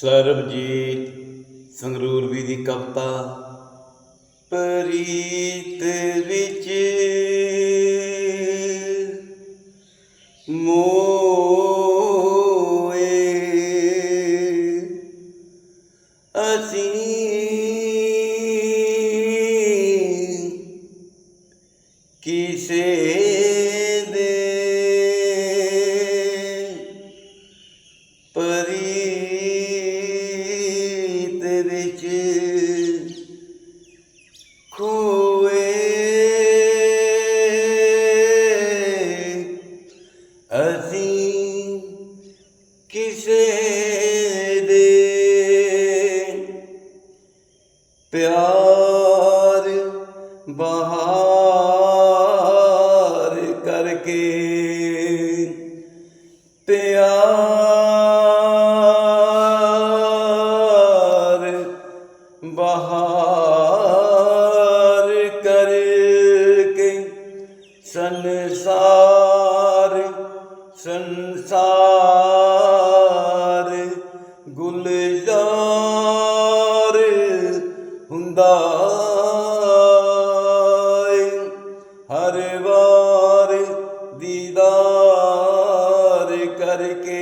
ਸਰਬਜੀਤ ਸੰਗਰੂਰਵੀ ਦੀ ਕਵਿਤਾ ਪ੍ਰੀਤ ਵਿੱਚ ਮੋਏ ਅਸੀਂ ਕਿਸੇ ਖੋਏ। ਅਸੀਂ ਕਿਸੇ ਦੇ ਪਿਆਰ ਬਹਾਰ ਬਹਾਰ ਕਰਕੇ ਸੰਸਾਰ ਸੰਸਾਰ ਗੁਲਜ਼ਾਰ ਹੁੰਦਾ ਹਰ ਵਾਰ ਦੀਦਾਰ ਕਰਕੇ